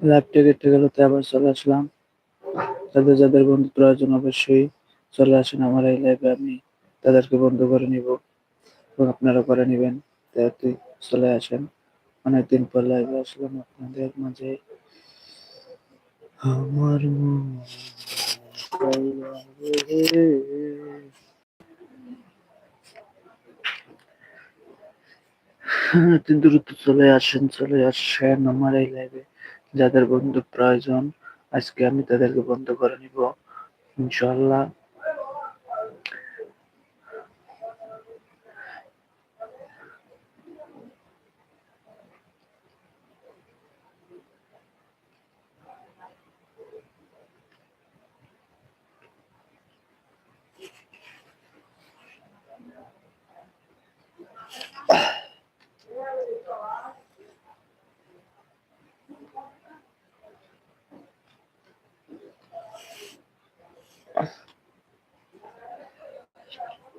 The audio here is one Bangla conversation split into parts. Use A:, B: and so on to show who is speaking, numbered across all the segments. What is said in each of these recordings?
A: লাইভ থেকে থেকে হতে আবার চলে আসলাম। যাদের যাদের বন্ধু প্রয়োজন অবশ্যই চলে আসেন আমার এই লাইভে আমি তাদেরকে বন্ধু করে নিব এবং আপনারা করে নেবেন। তাই চলে আসেন। অনেকদিন পর লাইভে আসলাম আপনাদের মাঝে। আমার। হ্যাঁ, দ্রুত চলে আসেন চলে আসেন আমার এই লাইভে যাদের বন্ধু প্রয়োজন আজকে আমি তাদেরকে বন্ধ করে নিব। ইনশাল্লাহ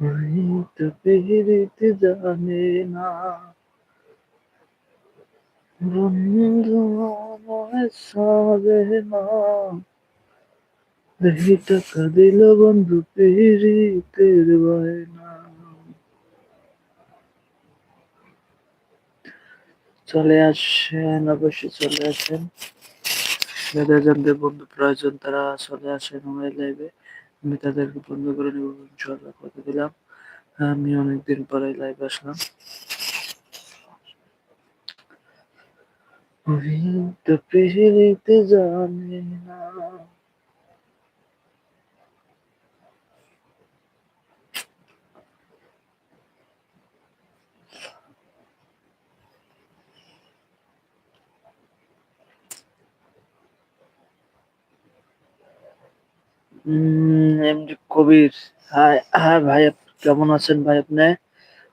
A: আমি তো পিড়িতে জানে না। বন্ধু আমায় সারে না। তুই টাকা দিল বন্ধু পিড়িতের বাহিনা চলে আসেন, অবশ্যই চলে আসেন। যাদের বন্ধু প্রয়োজন তারা চলে আসেন আমার লাইভে আমি তাদেরকে বন্ধ করে নেব ইনশাল্লাহ কথা দিলাম। আমি অনেকদিন পরে লাইভ আসলাম। তো না। এমডি কবির। হাই হ্যাঁ ভাই, কেমন আছেন ভাই আপনি?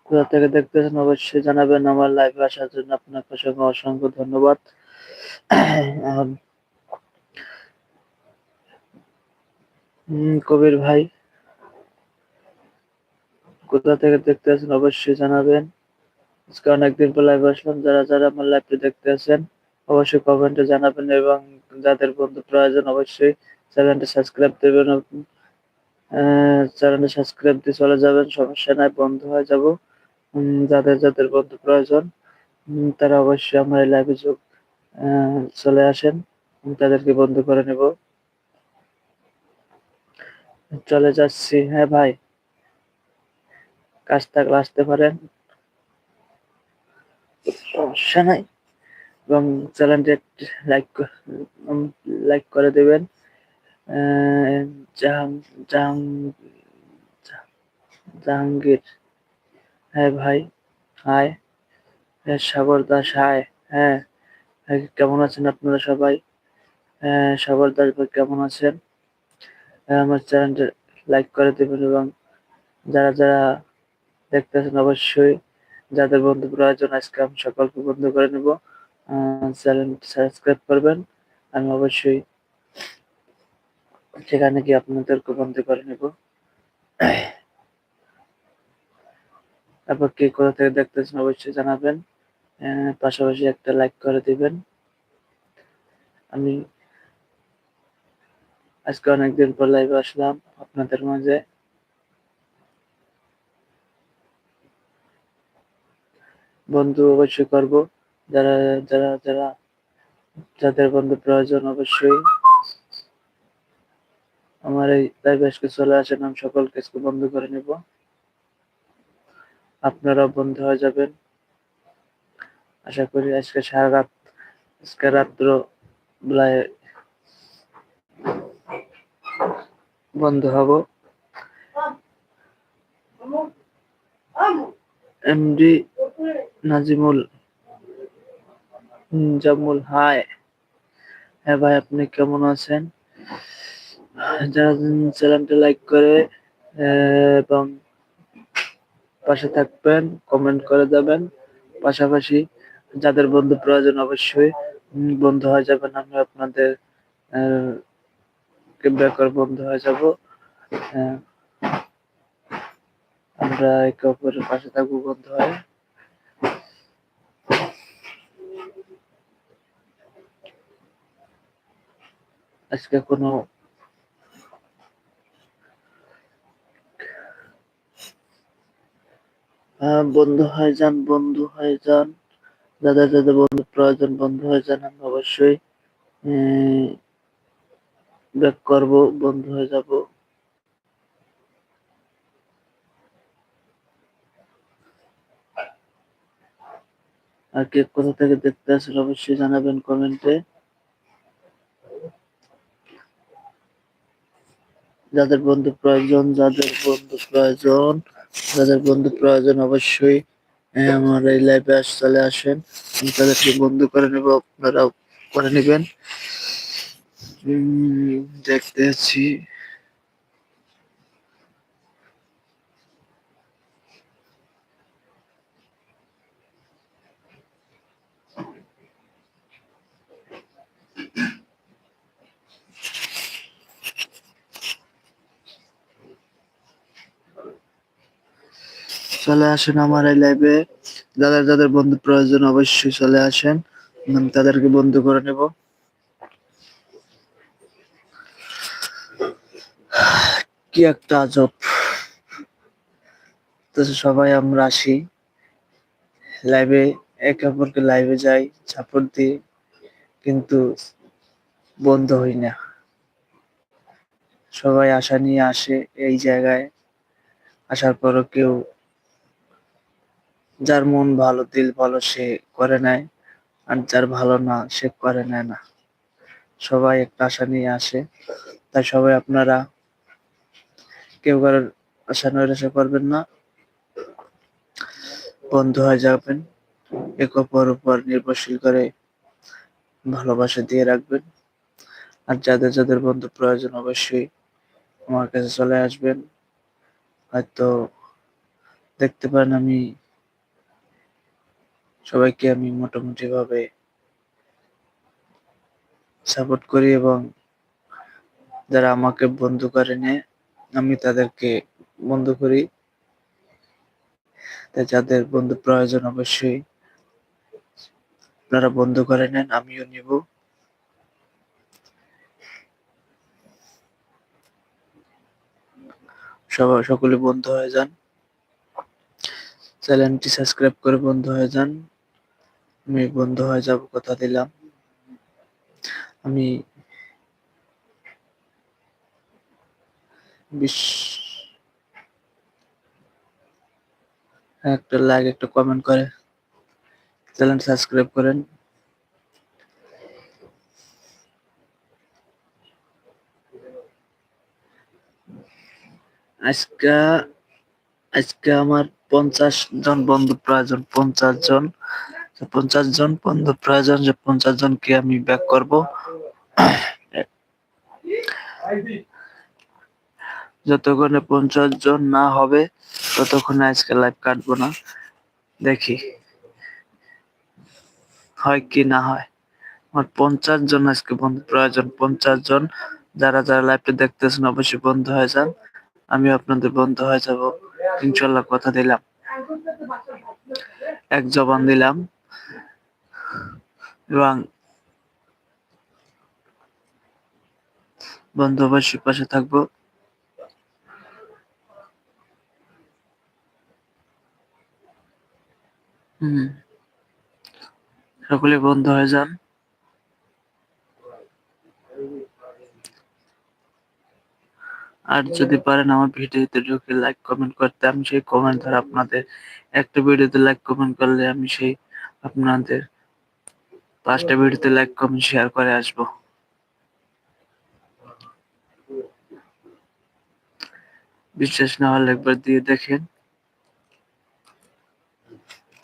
A: কোথা থেকে দেখতেছেন অবশ্যই জানাবেন আমার লাইভে আসার জন্য আপনাকে অসংখ্য অসংখ্য ধন্যবাদ। কবির ভাই, কোথা থেকে দেখতেছেন অবশ্যই জানাবেন। আজকে অনেকদিন পর লাইভ আসলাম। যারা যারা আমার লাইভটি দেখতে আছেন, অবশ্যই কমেন্টে জানাবেন এবং যাদের বন্ধু প্রয়োজন অবশ্যই চ্যানেলটি সাবস্ক্রাইব দেবেন চ্যানেলটি সাবস্ক্রাইব দিয়ে চলে যাবেন। সমস্যা নাই, বন্ধ হয়ে যাব। যাদের যাদের বন্ধু প্রয়োজন তারা অবশ্যই আমার এই লাইভে যোগ চলে আসেন। তাদেরকে বন্ধ করে নেব। চলে যাচ্ছি। হ্যাঁ ভাই কাজ থাকলে আসতে পারেন। সমস্যা নাই। এবং চ্যানেলটি লাইক লাইক করে দেবেন। জাহাঙ্গীর। হ্যাঁ ভাই হাই হ্যাঁ সাগর দাস হাই হ্যাঁ হ্যাঁ, কেমন আছেন আপনারা সবাই? হ্যাঁ সাগর দাস ভাই কেমন আছেন? হ্যাঁ, আমার চ্যানেলটা লাইক করে দেবেন এবং যারা যারা দেখতেছেন অবশ্যই যাদের বন্ধু প্রয়োজন আজকে আমি সকলকে বন্ধ করে নেব। চ্যানেল সাবস্ক্রাইব করবেন। আমি অবশ্যই সেখানে গিয়ে আপনাদেরকে বন্ধ করে নেব। তারপর কে কোথা থেকে দেখতেছেন অবশ্যই জানাবেন। পাশাপাশি একটা লাইক করে দিবেন। আমি আজকে অনেকদিন পর লাইভে আসলাম আপনাদের মাঝে। বন্ধু অবশ্যই করব। যারা যারা যারা, যাদের বন্ধু প্রয়োজন অবশ্যই। আমার এই লাইভে আজকে চলে আসেন, আমি সকলকে আজকে বন্ধ করে নেব। আপনারা বন্ধ হয়ে যাবেন। আশা করি আজকে সারা রাত, আজকে রাত্র বন্ধ হব। এমডি নাজিমুল, জামুল হাই। হ্যাঁ ভাই, আপনি কেমন আছেন? যারা চ্যানেলটা লাইক করে এবং পাশে থাকবেন কমেন্ট করে যাবেন। পাশাপাশি যাদের বন্ধু প্রয়োজন অবশ্যই বন্ধু হয়ে যাবেন, আমি আপনাদের বেকার বন্ধু হয়ে যাব। আমরা একে অপরের পাশে থাকব বন্ধু হয়ে। আজকে কোনো বন্ধু হয়ে যান, বন্ধু হয়ে যান। যাদের যাদের বন্ধু প্রয়োজন, বন্ধু হয়ে যান আমি অবশ্যই ব্যাক করব, বন্ধু হয়ে যাব। আর কে কোথা থেকে দেখতে আসলে, অবশ্যই জানাবেন কমেন্টে। যাদের বন্ধু প্রয়োজন, যাদের বন্ধু প্রয়োজন যাদের বন্ধু প্রয়োজন অবশ্যই আহ, আমার এই লাইভে আস চলে আসেন। আমি তাদেরকে বন্ধু করে নেব আপনারাও করে নেবেন। দেখতে আছি। চলে আসেন আমার এই লাইভে যাদের যাদের বন্ধু প্রয়োজন অবশ্যই চলে আসেন। আমি তাদেরকে বন্ধু করে নেব। কি একটা আজব। তো সবাই আমরা আসি। লাইভে একে অপরকে লাইভে যাই সাপোর্ট দিই। কিন্তু বন্ধ হই না। সবাই আশা নিয়ে আসে এই জায়গায়। আসার পরও কেউ যার মন ভালো, দিল ভালো সে করে নেয় আর যার ভালো না, সে করে নেয় না। সবাই একটা আশা নিয়ে আসে। তাই সবাই আপনারা কেউ কারোর আশা নৈরাশা করবেন না। বন্ধু হয়ে যাবেন। এক অপর উপর নির্ভরশীল করে ভালোবাসা দিয়ে রাখবেন। আর যাদের যাদের বন্ধু প্রয়োজন অবশ্যই আমার কাছে চলে আসবেন। হয়তো দেখতে পারেন আমি সবাইকে আমি মোটামুটি ভাবে সাপোর্ট করি এবং যারা আমাকে বন্ধু করে নেয় আমি তাদেরকে বন্ধু করি। তাই যাদের বন্ধু প্রয়োজন অবশ্যই আপনারা বন্ধু করে নেন, আমিও নিব। সবাই সকলে বন্ধু হয়ে যান। চ্যানেলটি সাবস্ক্রাইব করে বন্ধু হয়ে যান। আমি বন্ধু হয়ে যাব, কথা দিলাম। আমি একটা লাইক একটা কমেন্ট করে। চ্যানেল সাবস্ক্রাইব করেন। আজকে আজকে আমার পঞ্চাশ জন বন্ধু প্রয়োজন পঞ্চাশ জন তো পঞ্চাশ জন প্রয়োজন যে পঞ্চাশ জনকে আমি ব্যাক করব। যতক্ষণে পঞ্চাশ জন না হবে, ততক্ষণে আজকে লাইভ কাটবো না। দেখি, হয় কি না হয়। আমার পঞ্চাশ জন আজকে বন্ধু প্রয়োজন পঞ্চাশ জন। যারা যারা লাইভটা দেখতেছেন, অবশ্যই বন্ধু হয়ে যান। আমি আপনাদের বন্ধু হয়ে যাব। ইনশাল্লাহ কথা দিলাম। এক জবান দিলাম। এবং বন্ধু অবশ্যই পাশে থাকব। সকলে বন্ধ হয়ে যান। আর যদি পারেন আমার ভিডিওতে ঢুকে লাইক কমেন্ট করতে। আমি সেই কমেন্ট ধরে আপনাদের, একটা ভিডিওতে লাইক কমেন্ট করলে আমি সেই আপনাদের পাঁচটা ভিডিওতে লাইক কমেন্ট শেয়ার করে আসব। বিশ্বাস না হলে একবার দিয়ে দেখেন।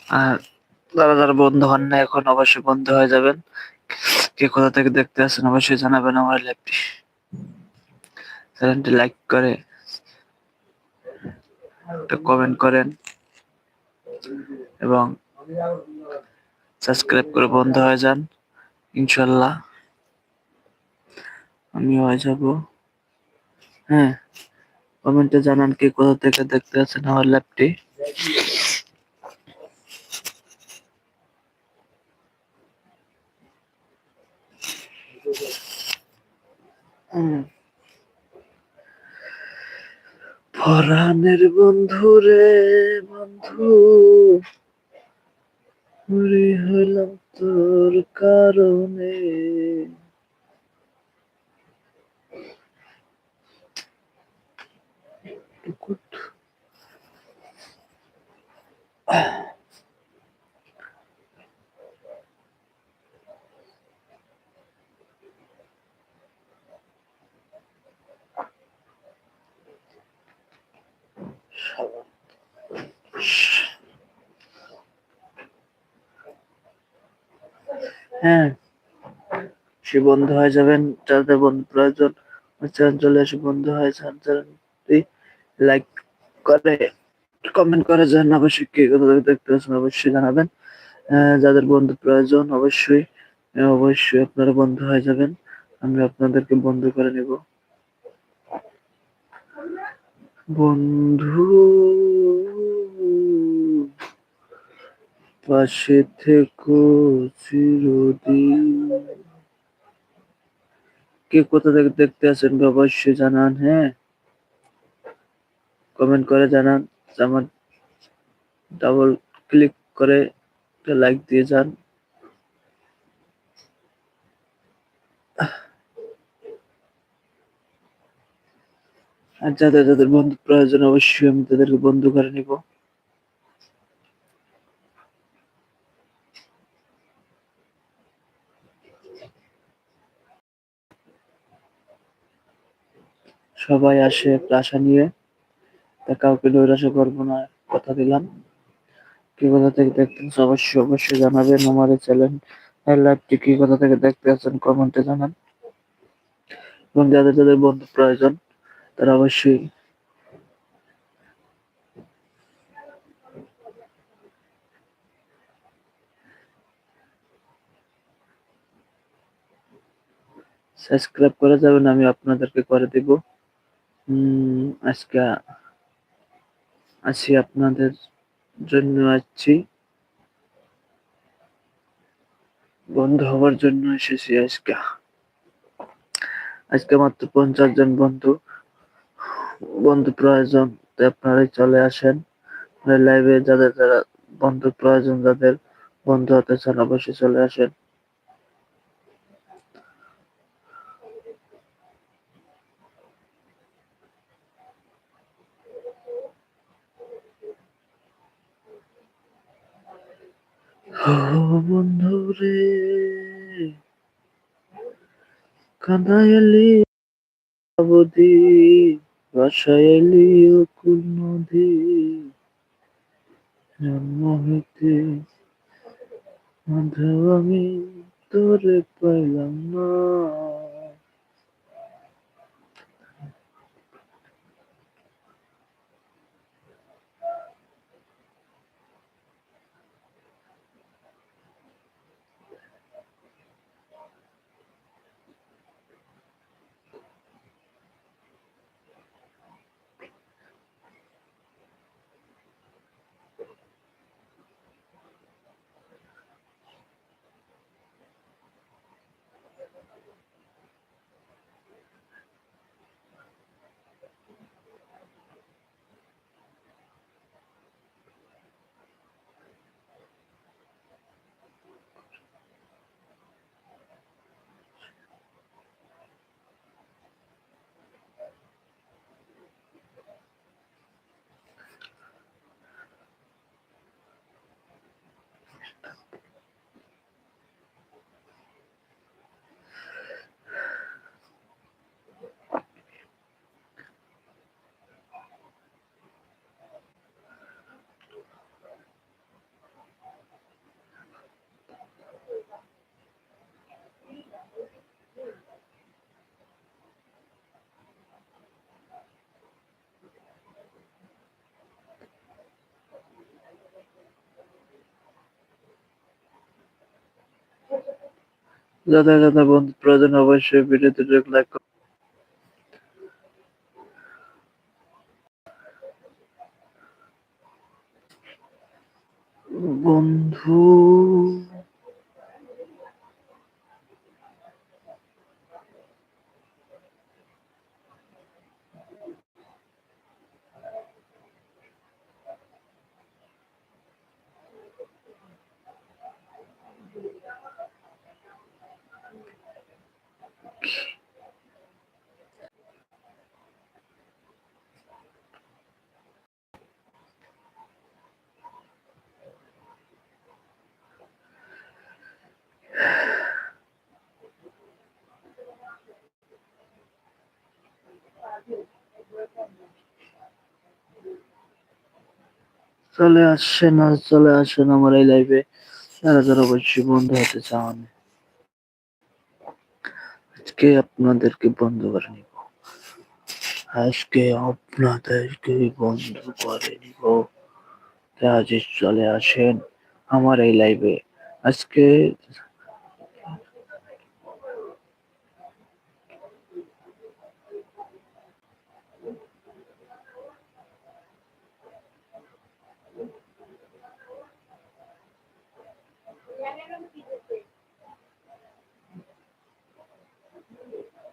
A: আর যারা যারা বন্ধু হন না এখন অবশ্যই বন্ধু হয়ে যাবেন। কে কোথা থেকে দেখতে আসেন অবশ্যই জানাবেন আমার লাইভটি চ্যানেলটি লাইক করে কমেন্ট করেন। এবং সাবস্ক্রাইব করে বন্ধ হয়ে যান, ইনশাল্লাহ। আমি হয়ে যাব। হ্যাঁ কমেন্টে জানান কে কোথা থেকে দেখতে আছেন আমার ল্যাবটি। পরাণের বন্ধু রে বন্ধু। মরি হলাম তোর কারণে Gut. হ্যাঁ। সে বন্ধু হয়ে যাবেন, যাদের বন্ধু প্রয়োজন চলে এসে বন্ধু হয়ে যান লাইক করে কমেন্ট করে যান, অবশ্যই কে কোথা দেখতে পাচ্ছেন অবশ্যই জানাবেন। যাদের বন্ধু প্রয়োজন অবশ্যই অবশ্যই আপনারা বন্ধু হয়ে যাবেন আমি আপনাদেরকে বন্ধু করে নিব। বন্ধু পাশে থেকো চিরদিন। কে কোথা থেকে দেখতে আছেন অবশ্যই জানান হ্যাঁ? কমেন্ট করে জানান আমার ডাবল ক্লিক করে লাইক দিয়ে যান। আর যাদের যাদের বন্ধু প্রয়োজন, অবশ্যই আমি তাদেরকে বন্ধু করে নিব। সবাই আসে একটা নিয়ে। তা কাউকে নৈরাশা করব না, কথা দিলাম। কি কথা থেকে দেখতেছেন অবশ্যই অবশ্যই জানাবেন আমার এই চ্যানেল লাইভটি কি কথা থেকে দেখতে আছেন কমেন্টে জানান। এবং যাদের যাদের বন্ধু প্রয়োজন, তারা অবশ্যই সাবস্ক্রাইব করে যাবেন, আমি আপনাদেরকে করে দিব। আজকে আছি আপনাদের জন্য আসছি বন্ধু হওয়ার জন্য এসেছি আজকে। আজকে মাত্র পঞ্চাশ জন বন্ধু। বন্ধু প্রয়োজন আপনারাই চলে আসেন। লাইভে যাদের যারা বন্ধু প্রয়োজন, যাদের বন্ধু হতে চান অবশ্যই চলে আসেন ও বন্ধু রে কাঁদাইলি অবধি বাসাইলি অকুল নদী জন্ম হইতে মাধব আমি তোরে পাইলাম না। যাদের বন্ধু প্রয়োজন অবশ্যই ভিডিওতে লাইক বন্ধু চলে আসছেন আর চলে আসেন আমার এই লাইভে যারা যারা অবশ্যই বন্ধু হতে চান। আজকে আপনাদেরকে বন্ধ করে নিব। আজকে আপনাদেরকে বন্ধ করে নিব। আজ চলে আসেন আমার এই লাইভে আজকে